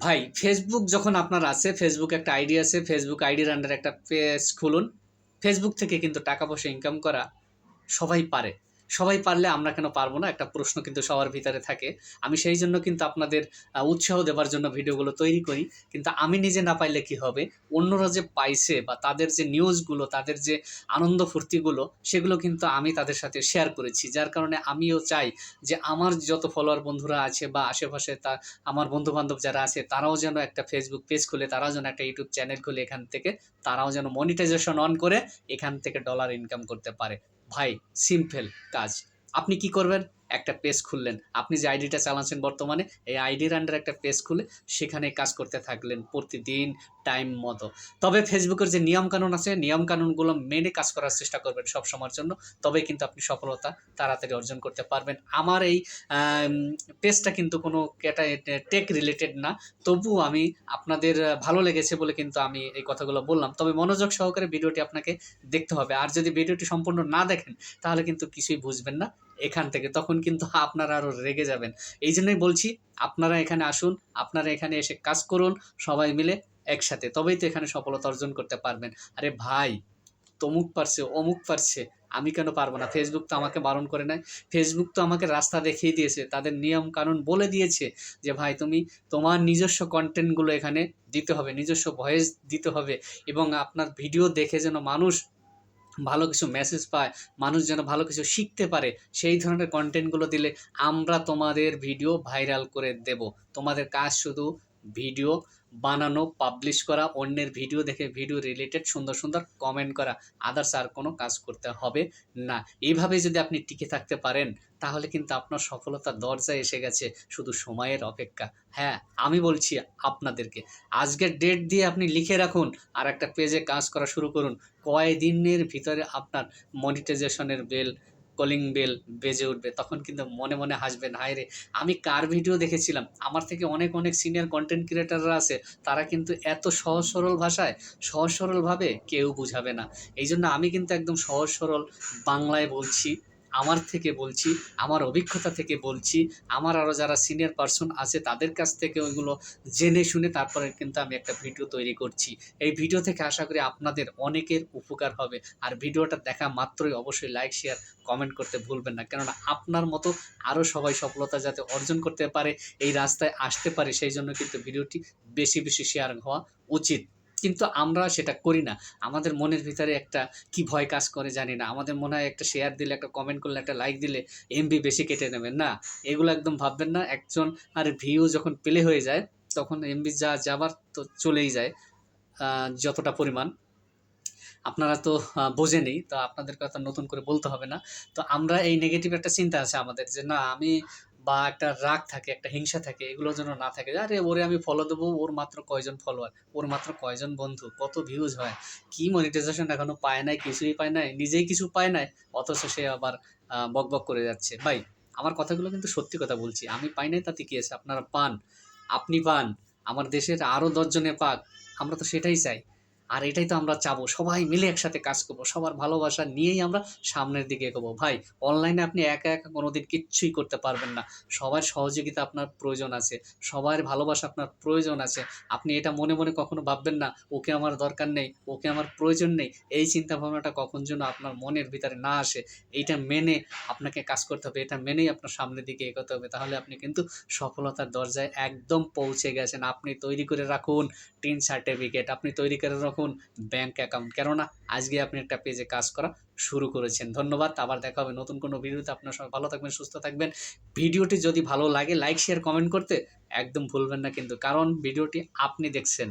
ভাই ফেসবুক যখন আপনার আছে ফেসবুক একটা আইডি আছে ফেসবুক আইডির আন্ডার একটা পেজ খুলুন। ফেসবুক থেকে কিন্তু টাকা পয়সা ইনকাম করা সবাই পারে। সবাই পারলে আমরা কেন পারব না? একটা প্রশ্ন কিন্তু সবার ভিতরে থাকে। আমি সেই জন্য কিন্তু আপনাদের উৎসাহ দেওয়ার জন্য ভিডিওগুলো তৈরি করি। কিন্তু আমি নিজে না পাইলে কি হবে? অন্যরা যে পাইছে বা তাদের যে নিউজগুলো, তাদের যে আনন্দ ফুর্তিগুলো, সেগুলো কিন্তু আমি তাদের সাথে শেয়ার করেছি। যার কারণে আমিও চাই যে আমার যত ফলোয়ার বন্ধুরা আছে বা আশেপাশে তা, আমার বন্ধু বান্ধব যারা আছে, তারাও যেন একটা ফেসবুক পেজ খুলে, তারাও যেন একটা ইউটিউব চ্যানেল খুলে এখান থেকে, তারাও যেন মনিটাইজেশন অন করে এখান থেকে ডলার ইনকাম করতে পারে। ভাই সিম্পল কাজ। আপনি কি করবেন? একটা পেজ খুললেন। আপনি যে আইডিটা চালাচ্ছেন বর্তমানে, এই আইডির আন্ডার একটা পেজ খুলে সেখানে কাজ করতে থাকলেন প্রতিদিন টাইম মতো। তবে ফেসবুকের যে নিয়মকানুন আছে, নিয়মকানুনগুলো মেনে কাজ করার চেষ্টা করবেন সব সময়ের জন্য। তবে কিন্তু আপনি সফলতা তাড়াতাড়ি অর্জন করতে পারবেন। আমার এই পেজটা কিন্তু কোনো ক্যাটা টেক রিলেটেড না। তবুও আমি আপনাদের ভালো লেগেছে বলে কিন্তু আমি এই কথাগুলো বললাম। তবে মনোযোগ সহকারে ভিডিওটি আপনাকে দেখতে হবে। আর যদি ভিডিওটি সম্পূর্ণ না দেখেন, তাহলে কিন্তু কিছুই বুঝবেন না। এখান থেকে, তখন কিন্তু আপনারা আরও রেগে যাবেন। এই জন্যই বলছি, আপনারা এখানে আসুন, আপনারা এখানে এসে কাজ করুন, সবাই মিলে একসাথে। তবেই তো এখানে সফলতা অর্জন করতে পারবেন। আরে ভাই, তমুক পারছে, অমুক পারছে, আমি কেন পারব না? ফেসবুক তো আমাকে বারণ করে নাই। ফেসবুক তো আমাকে রাস্তা দেখিয়ে দিয়েছে, তাদের নিয়ম কানুন বলে দিয়েছে যে, ভাই, তুমি তোমার নিজস্ব কন্টেন্টগুলো এখানে দিতে হবে, নিজস্ব ভয়েস দিতে হবে এবং আপনার ভিডিও দেখে যেন মানুষ ভালো কিছু মেসেজ পায়, মানুষ যেন ভালো কিছু শিখতে পারে, সেই ধরনের কন্টেন্টগুলো দিলে আমরা তোমাদের ভিডিও ভাইরাল করে দেব। তোমাদের কাজ শুধু ভিডিও বানানো পাবলিশ করা, অন্যের ভিডিও দেখে ভিডিও রিলেটেড সুন্দর সুন্দর কমেন্ট করা আদার্স আর কোনো কাজ করতে হবে না। এইভাবে যদি আপনি টিকে থাকতে পারেন, তাহলে কিন্তু আপনার সফলতার দরজায় এসে গেছে, শুধু সময়ের অপেক্ষা। হ্যাঁ আমি বলছি আপনাদেরকে, আজকের ডেট দিয়ে আপনি লিখে রাখুন, আর একটা পেজে কাজ করা শুরু করুন। কয়দিনের ভিতরে আপনার মনিটাইজেশনের বেল কলিং বেল বেজে উঠবে, তখন কিন্তু মনে মনে হাসবেন হায় রে, আমি কার ভিডিও দেখেছিলাম? আমার থেকে অনেক অনেক সিনিয়র কন্টেন্ট ক্রিয়েটাররা আছে, তারা কিন্তু এত সহজ সরল ভাষায়, সহজ সরলভাবে কেউ বুঝাবে না। এই জন্য আমি কিন্তু একদম সহজ সরল বাংলায় বলছি। আমার থেকে বলছি, আমার অভিজ্ঞতা থেকে বলছি, আমার আরও যারা সিনিয়র পার্সন আছে তাদের কাছ থেকে ওইগুলো জেনে শুনে তারপরে কিন্তু আমি একটা ভিডিও তৈরি করছি। এই ভিডিও থেকে আশা করি আপনাদের অনেকের উপকার হবে। আর ভিডিওটা দেখা মাত্রই অবশ্যই লাইক শেয়ার কমেন্ট করতে ভুলবেন না। কেননা আপনার মতো আরও সবাই সফলতা যাতে অর্জন করতে পারে, এই রাস্তায় আসতে পারে, সেই জন্য কিন্তু ভিডিওটি বেশি বেশি শেয়ার হওয়া উচিত। কিন্তু আমরা সেটা করি না। আমাদের মনের ভিতরে একটা কি ভয় কাজ করে জানি না। আমাদের মনে হয় একটা শেয়ার দিলে একটা কমেন্ট করলে একটা লাইক দিলে এমবি বেশি কেটে নেবেন না? এগুলো একদম ভাববেন না। একজন আর ভিউ যখন পেলে হয়ে যায় তখন এমবি যা যাবার তো চলেই যায় যতটা পরিমাণ। আপনারা তো আহ, বোঝেনই তো আপনাদের কথা নতুন করে বলতে হবে না। তো আমরা এই নেগেটিভ একটা চিন্তা আছে আমাদের যে না আমি বা একটা রাগ থাকে একটা হিংসা থাকে এগুলো যেন না থাকে। আরে ওরে আমি ফলো দেবো ওর মাত্র কয়জন ফলোয়ার ওর মাত্র কয়জন বন্ধু? কত ভিউজ হয়? কি মনিটাইজেশন এখনও পায় নাই কিছুই পায় নাই নিজেই কিছু পায় নাই অথচ সে আবার আহ, বক করে যাচ্ছে। ভাই আমার কথাগুলো কিন্তু সত্যি কথা বলছি। আমি পাই নাই তাতে কি আছে আপনারা পান আপনি পান আমার দেশের আরও দশজনে পাক আমরা তো সেটাই চাই। আর এটাই তো আমরা চাবো। সবাই মিলে একসাথে কাজ করব। সবার ভালোবাসা নিয়েই আমরা সামনের দিকে এগোবো। ভাই অনলাইনে আপনি একা একা কোনোদিন কিচ্ছুই করতে পারবেন না। সবার সহযোগিতা আপনার প্রয়োজন আছে। সবার ভালোবাসা আপনার প্রয়োজন আছে। আপনি এটা মনে মনে কখনো ভাববেন না, ওকে আমার দরকার নেই, ওকে আমার প্রয়োজন নেই। এই চিন্তা ভাবনাটা কখন যেন আপনার মনের ভিতরে না আসে। এইটা মেনে আপনাকে কাজ করতে হবে। এটা মেনেই আপনার সামনের দিকে এগোতে হবে। তাহলে আপনি কিন্তু সফলতার দরজায় একদম পৌঁছে গেছেন। আপনি তৈরি করে রাখুন টিন সার্টিফিকেট আপনি তৈরি করে রাখুন ব্যাংক অ্যাকাউন্ট কেননা, আজকে আপনি একটা পেজে কাজ করা শুরু করেছেন। ধন্যবাদ, আবার দেখা হবে নতুন কোনো ভিডিওতে। আপনার সবাই ভালো থাকবেন, সুস্থ থাকবেন। ভিডিওটি যদি ভালো লাগে লাইক শেয়ার কমেন্ট করতে একদম ভুলবেন না কিন্তু। কারণ ভিডিওটি আপনি দেখছেন।